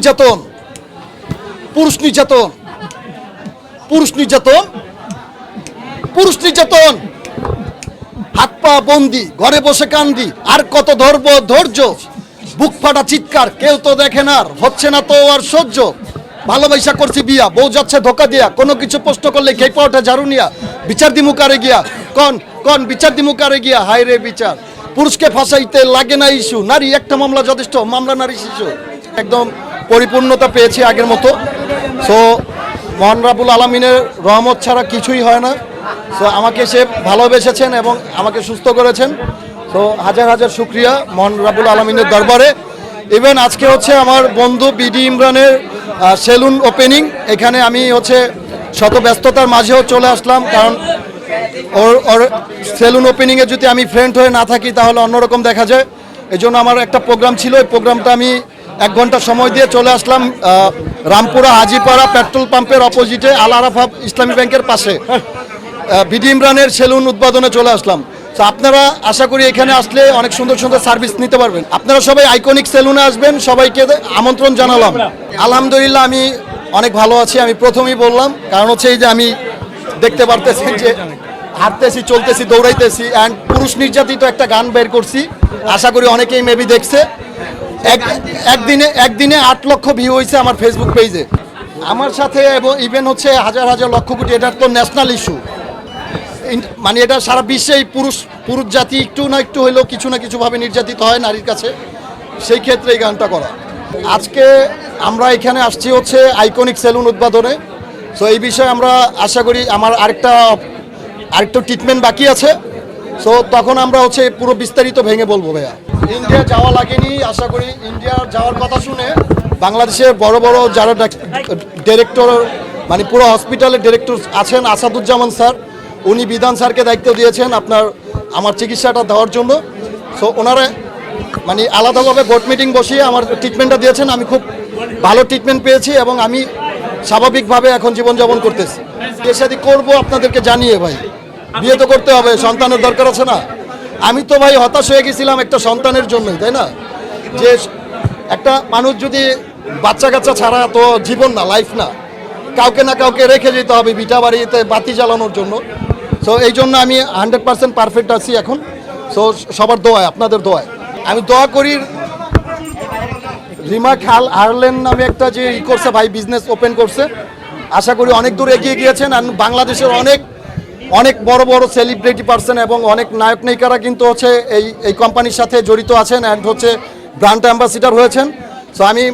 নির্যাতন পুরুষ নির্যাতন পুরুষ নির্যাতন পুরুষ নির্যাতন। হাত পা বন্দি ঘরে বসে কান্দি আর কত ধর্ম ধৈর্য? বুক ফাটা চিৎকার কেউ তো দেখে না আর, হচ্ছে না তো আর সহ্য। ভালোবাসা করছি বিয়া বউ যাচ্ছে ধোকা দিয়া কোনো কিছু প্রশ্ন করলে খেয়ে পাওয়াটা ঝাড়ু নিয়া। বিচার দিমু কারে গিয়া? কন কন বিচার দিমু কারে গিয়া? হায় রে বিচার। পুরুষকে ফাঁসাইতে লাগে না ইস্যু নারী একটা মামলা যথেষ্ট মামলা নারী শিশু। একদম পরিপূর্ণতা পেয়েছি আগের মতো। সো মহান রাবুল আলমিনের রহমত ছাড়া কিছুই হয় না। সো আমাকে সে ভালোবেসেছেন এবং আমাকে সুস্থ করেছেন। তো হাজার হাজার শুক্রিয়া মহান রাবুল আলমিনের দরবারে। ইভেন আজকে হচ্ছে আমার বন্ধু বিডি ইমরানের সেলুন ওপেনিং এখানে আমি হচ্ছে শত ব্যস্ততার মাঝেও চলে আসলাম। কারণ ওর ওর সেলুন ওপেনিংয়ে যদি আমি ফ্রেন্ড হয়ে না থাকি, তাহলে অন্যরকম দেখা যায়। এই জন্য আমার একটা প্রোগ্রাম ছিল। এই প্রোগ্রামটা আমি এক ঘণ্টা সময় দিয়ে চলে আসলাম রামপুরা হাজিপাড়া পেট্রোল পাম্পের অপোজিটে আল আরাফা ইসলামী ব্যাংকের পাশে। বিডি ইমরানের সেলুন উদ্বোধনে চলে আসলাম। তো আপনারা আশা করি এখানে আসলে অনেক সুন্দর সুন্দর সার্ভিস নিতে পারবেন। আপনারা সবাই আইকনিক সেলুনে আসবেন, সবাইকে আমন্ত্রণ জানালাম। আলহামদুলিল্লাহ, আমি অনেক ভালো আছি, আমি প্রথমেই বললাম, কারণ হচ্ছে এই যে আমি দেখতে পারতেছি যে হাঁটতেছি, চলতেছি, দৌড়াইতেছি অ্যান্ড পুরুষ নির্যাতিত একটা গান বের করছি। আশা করি অনেকেই মেবি দেখছে। একদিনে একদিনে আট লক্ষ ভিউ হয়েছে আমার ফেসবুক পেজে আমার সাথে এবং ইভেন হচ্ছে হাজার হাজার লক্ষ কোটি, এটার তো ন্যাশনাল ইস্যু মানে এটা সারা বিশ্বেই পুরুষ পুরুষ জাতি একটু না একটু হলেও কিছু না কিছুভাবে নির্যাতিত হয় নারীর কাছে। সেই ক্ষেত্রে এই গানটা করা। আজকে আমরা এখানে আসছি হচ্ছে আইকনিক সেলুন উদ্বোধনে। সো এই বিষয়ে আমরা আশা করি আমার আরেকটা আরেকটা ট্রিটমেন্ট বাকি আছে। সো তখন আমরা হচ্ছে পুরো বিস্তারিত ভেঙে বলব ভাইয়া। ইন্ডিয়া যাওয়া লাগেনি, আশা করি ইন্ডিয়া যাওয়ার কথা শুনে বাংলাদেশের বড় বড় যারা ডিরেক্টর মানে পুরো হসপিটালের ডিরেক্টর আছেন আসাদুজ্জামান স্যার, উনি বিধান স্যারকে দায়িত্ব দিয়েছেন আপনার, আমার চিকিৎসাটা দেওয়ার জন্য। সো ওনারা মানে আলাদাভাবে বোর্ড মিটিং বসিয়ে আমার ট্রিটমেন্টটা দিয়েছেন। আমি খুব ভালো ট্রিটমেন্ট পেয়েছি এবং আমি স্বাভাবিকভাবে এখন জীবনযাপন করতেছি। বিয়ে শাদি করব আপনাদেরকে জানিয়ে ভাই। বিয়ে তো করতে হবে, সন্তানের দরকার আছে না। আমি তো ভাই হতাশ হয়ে গেছিলাম একটা সন্তানের জন্যই, তাই না? যে একটা মানুষ যদি বাচ্চা কাচ্চা ছাড়া তো জীবন না লাইফ না, কাউকে না কাউকে রেখে যেতে হবে বিটা বাড়িতে বাতি জ্বালানোর জন্য। সো এই জন্য আমি হান্ড্রেড পার্সেন্ট পারফেক্ট আছি এখন। সো সবার দোয়ায়, আপনাদের দোয়ায়। আমি দোয়া করি রিমা খাল আয়ারল্যান্ড নামে একটা যে ই করছে, ভাই বিজনেস ওপেন করছে। আশা করি অনেক দূর এগিয়ে গিয়েছেন আর বাংলাদেশের অনেক অনেক বড় বড় সেলিব্রিটি পার্সন এবং অনেক নায়ক নায়িকারা কিন্তু হচ্ছে এই এই কোম্পানির সাথে জড়িত আছেন অ্যান্ড হচ্ছে ব্র্যান্ড অ্যাম্বাসিডার হয়েছেন। সো আমি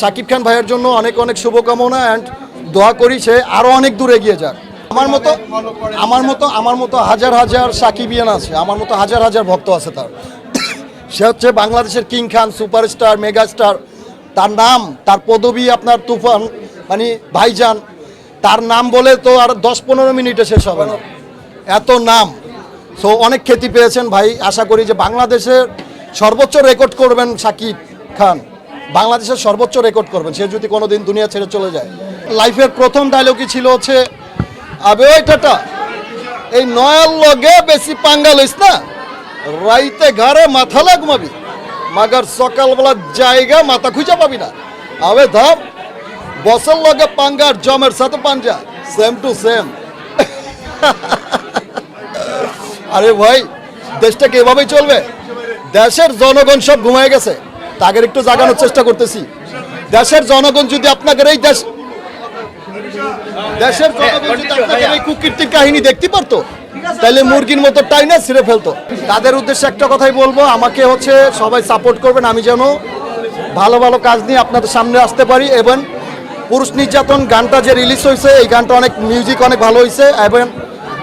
শাকিব খান ভাইয়ের জন্য অনেক অনেক শুভকামনা অ্যান্ড দোয়া করি সে আরও অনেক দূর এগিয়ে যাক। আমার মতো আমার মতো আমার মতো হাজার হাজার সাকিবিয়ান আছে, আমার মতো হাজার হাজার ভক্ত আছে তার। সে হচ্ছে বাংলাদেশের কিং খান সুপারস্টার মেগাস্টার তার নাম, তার পদবি আপনার তুফান মানে ভাইজান, তার নাম বলে তো আর দশ পনেরো মিনিটে শেষ হবে না। এত নাম। সো অনেক খ্যাতি পেয়েছেন ভাই। আশা করি যে বাংলাদেশের সর্বোচ্চ রেকর্ড করবেন সাকিব খান। বাংলাদেশের সর্বোচ্চ রেকর্ড করবেন। সে যদি কোনো দিন দুনিয়া ছেড়ে চলে যায়। লাইফের প্রথম ডায়লগই ছিল হচ্ছে, আবে ওই টাটা এই নয়াল লগে বেশি পাঙ্গা লইস না? রাইতে ঘরে মাথা লাগমাবি, মাগার সকালবেলা জায়গা মাথা খুঁজে পাবি না। আবে ধাম বসের লগে পাঙ্গার জমের সাথে পাঞ্জা সেম টু সেম আরে ভাই দেশটা কি এভাবেই চলবে? দেশের জনগণ সব ঘুমায় গেছে। তাদের একটু জাগানোর চেষ্টা করতেছি। দেশের জনগণ যদি আপনাদের এই দেশ দেশের জনগণ যদি আপনাদের এই কুকীর্তির কাহিনী দেখতে পারতো তাহলে মুরগির মতো টাইনা ছিঁড়ে ফেলতো। তাদের উদ্দেশ্যে একটা কথাই বলব আমাকে হচ্ছে সবাই সাপোর্ট করবেন। আমি যেন ভালো ভালো কাজ নিয়ে আপনাদের সামনে আসতে পারি এবং পুরুষ নির্যাতন গানটা যে রিলিজ হয়েছে এই গানটা অনেক মিউজিক অনেক ভালো হয়েছে এবং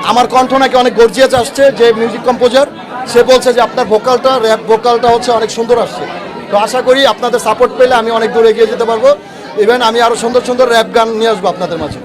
আমার কণ্ঠ নাকি অনেক গর্জিয়াস আসছে, যে মিউজিক কম্পোজার সে বলছে যে আপনার ভোকালটা র্যাপ ভোকালটা হচ্ছে অনেক সুন্দর আসছে। তো আশা করি আপনাদের সাপোর্ট পেলে আমি অনেক দূর এগিয়ে যেতে পারব। ইভেন আমি আরও সুন্দর সুন্দর র্যাপ গান নিয়ে আসব আপনাদের মাঝে।